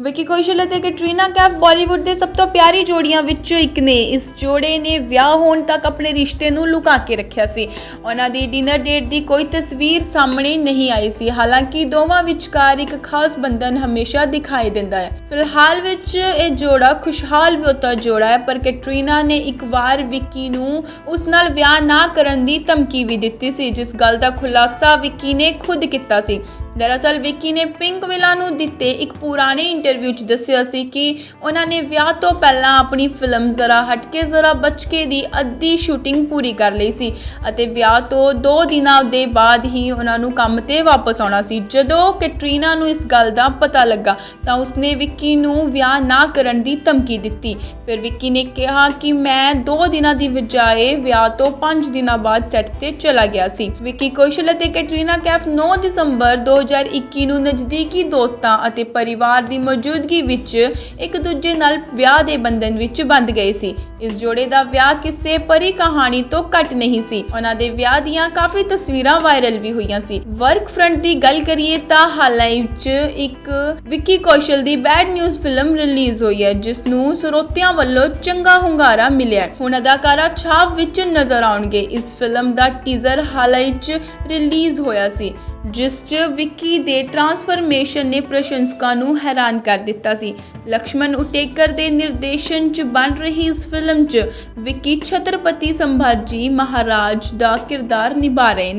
ਵਿੱਕੀ ਕੌਸ਼ਲ ਅਤੇ ਕੈਟਰੀਨਾ ਕੈਫ ਬਾਲੀਵੁੱਡ ਦੇ ਸਭ ਤੋਂ ਪਿਆਰੀ ਜੋੜੀਆਂ ਵਿੱਚੋਂ ਇੱਕ ਨੇ। ਇਸ ਜੋੜੇ ਨੇ ਵਿਆਹ ਹੋਣ ਤੱਕ ਆਪਣੇ ਰਿਸ਼ਤੇ ਨੂੰ ਲੁਕਾ ਕੇ ਰੱਖਿਆ ਸੀ। ਉਹਨਾਂ ਦੀ ਡਿਨਰ ਡੇਟ ਦੀ ਕੋਈ ਤਸਵੀਰ ਸਾਹਮਣੇ ਨਹੀਂ ਆਈ ਸੀ। ਹਾਲਾਂਕਿ ਦੋਵਾਂ ਵਿਚਕਾਰ ਇੱਕ ਖਾਸ ਬੰਧਨ ਹਮੇਸ਼ਾ ਦਿਖਾਈ ਦਿੰਦਾ ਹੈ। ਫਿਲਹਾਲ ਵਿੱਚ ਇਹ ਜੋੜਾ ਖੁਸ਼ਹਾਲ ਵਿਉਤਾ ਜੋੜਾ ਹੈ, ਪਰ ਕੈਟਰੀਨਾ ਨੇ ਇੱਕ ਵਾਰ ਵਿੱਕੀ ਨੂੰ ਉਸ ਨਾਲ ਵਿਆਹ ਨਾ ਕਰਨ ਦੀ ਧਮਕੀ ਵੀ ਦਿੱਤੀ ਸੀ, ਜਿਸ ਗੱਲ ਦਾ ਖੁਲਾਸਾ ਵਿੱਕੀ ਨੇ ਖੁਦ ਕੀਤਾ ਸੀ। ਦਰਅਸਲ ਵਿੱਕੀ ਨੇ ਪਿੰਕ ਵਿਲਾ ਨੂੰ ਦਿੱਤੇ ਇੱਕ ਪੁਰਾਣੇ ਇੰਟਰਵਿਊ 'ਚ ਦੱਸਿਆ ਸੀ ਕਿ ਉਹਨਾਂ ਨੇ ਵਿਆਹ ਤੋਂ ਪਹਿਲਾਂ ਆਪਣੀ ਫਿਲਮ ਜ਼ਰਾ ਹਟਕੇ ਜ਼ਰਾ ਬਚਕੇ ਦੀ ਅੱਧੀ ਸ਼ੂਟਿੰਗ ਪੂਰੀ ਕਰ ਲਈ ਸੀ ਅਤੇ ਵਿਆਹ ਤੋਂ 2 ਦਿਨਾਂ ਦੇ ਬਾਅਦ ਹੀ ਉਹਨਾਂ ਨੂੰ ਕੰਮ ਤੇ ਵਾਪਸ ਆਉਣਾ ਸੀ। ਜਦੋਂ ਕੈਟਰੀਨਾ ਨੂੰ ਇਸ ਗੱਲ ਦਾ ਪਤਾ ਲੱਗਾ ਤਾਂ ਉਸਨੇ ਵਿੱਕੀ ਨੂੰ ਵਿਆਹ ਨਾ ਕਰਨ ਦੀ ਧਮਕੀ ਦਿੱਤੀ। ਫਿਰ ਵਿੱਕੀ ਨੇ ਕਿਹਾ ਕਿ ਮੈਂ 2 ਦਿਨਾਂ ਦੀ ਬਜਾਏ ਵਿਆਹ ਤੋਂ 5 ਦਿਨਾਂ ਬਾਅਦ ਸੈੱਟ ਤੇ ਚਲਾ ਗਿਆ ਸੀ। ਵਿੱਕੀ ਕੌਸ਼ਲ ਅਤੇ ਕੈਟਰੀਨਾ ਕੈਫ 9 ਦਸੰਬਰ 2021 ਨੂੰ ਨਜ਼ਦੀਕੀ ਦੋਸਤਾਂ ਅਤੇ ਪਰਿਵਾਰ ਦੀ ਮੌਜੂਦਗੀ ਵਿੱਚ ਇੱਕ ਦੂਜੇ ਨਾਲ ਵਿਆਹ ਦੇ ਬੰਧਨ ਵਿੱਚ ਬੰਧ ਗਏ ਸੀ। ਇਸ ਜੋੜੇ ਦਾ ਵਿਆਹ ਕਿਸੇ ਪਰੀ ਕਹਾਣੀ ਤੋਂ ਘੱਟ ਨਹੀਂ ਸੀ। ਉਹਨਾਂ ਦੇ ਵਿਆਹ ਦੀਆਂ ਕਾਫੀ ਤਸਵੀਰਾਂ ਵਾਇਰਲ ਵੀ ਹੋਈਆਂ ਸੀ। ਵਰਕ ਫਰੰਟ ਦੀ ਗੱਲ ਕਰੀਏ ਤਾਂ ਹਾਲਾਂ ਹੀ ਵਿੱਚ ਇੱਕ ਵਿੱਕੀ ਕੌਸ਼ਲ ਦੀ ਬੈਡ ਨਿਊਜ਼ ਫਿਲਮ ਰਿਲੀਜ਼ ਹੋਈ ਹੈ, ਜਿਸ ਨੂੰ ਸਰੋਤਿਆਂ ਵੱਲੋਂ ਚੰਗਾ ਹੁੰਗਾਰਾ ਮਿਲਿਆ ਹੁਣ ਅਦਾਕਾਰਾ ਛਾਪ ਵਿੱਚ ਨਜ਼ਰ ਆਉਣਗੇ। ਇਸ ਫਿਲਮ ਦਾ ਟੀਜ਼ਰ ਹਾਲਾਂ ਹੀ ਵਿੱਚ ਰਿਲੀਜ਼ ਹੋਇਆ ਸੀ। ਜਿਸ 'ਚ ਵਿੱਕੀ ਦੇ ਟਰਾਂਸਫਰਮੇਸ਼ਨ ਨੇ ਪ੍ਰਸ਼ੰਸਕਾਂ ਨੂੰ ਹੈਰਾਨ ਕਰ ਦਿੱਤਾ ਸੀ। ਲਕਸ਼ਮਣ ਉਟੇਕਰ ਦੇ ਨਿਰਦੇਸ਼ਨ 'ਚ ਬਣ ਰਹੀ ਇਸ ਫਿਲਮ 'ਚ ਵਿੱਕੀ ਛਤਰਪਤੀ ਸੰਭਾਜੀ ਮਹਾਰਾਜ ਦਾ ਕਿਰਦਾਰ ਨਿਭਾ ਰਹੇ ਨੇ।